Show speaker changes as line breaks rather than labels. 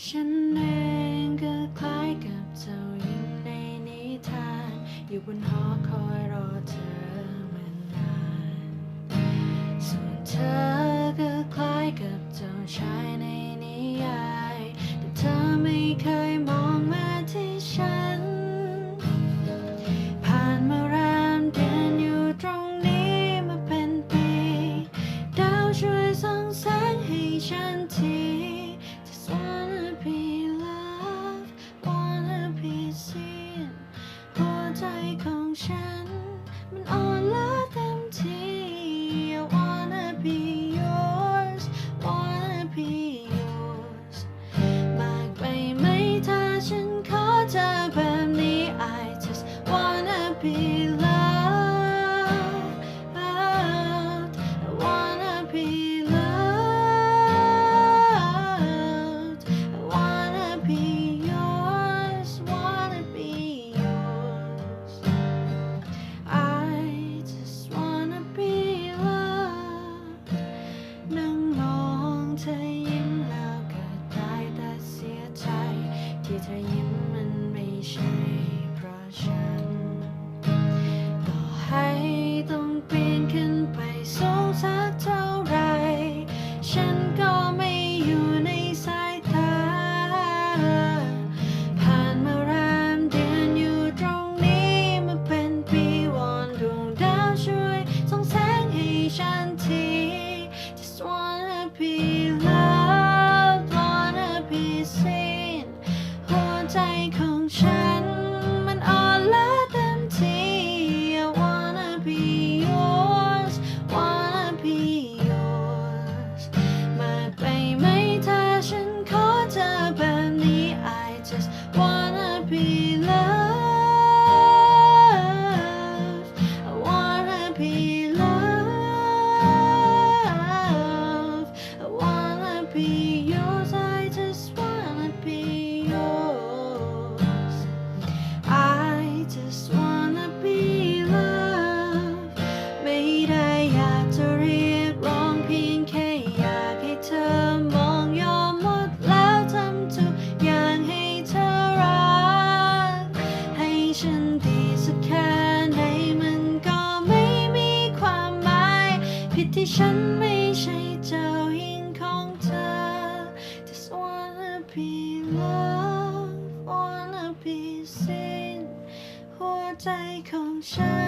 ฉันเองก็คล้ายกับเจ้าหญิงในนิทาน อยู่บนหอคอยรอเธอ be yours, I just wanna be yours. I just wanna be loved. ไม่ได้อยากจะเรียกร้องเพียงแค่อยากให้เธอมองยอมหมดแล้วทำทุกอย่างให้เธอรัก ให้ฉันดีสักแค่ไหนมันก็ไม่มีความหมาย ผิดที่ฉันไม่ใช่เจ้า ใจของฉัน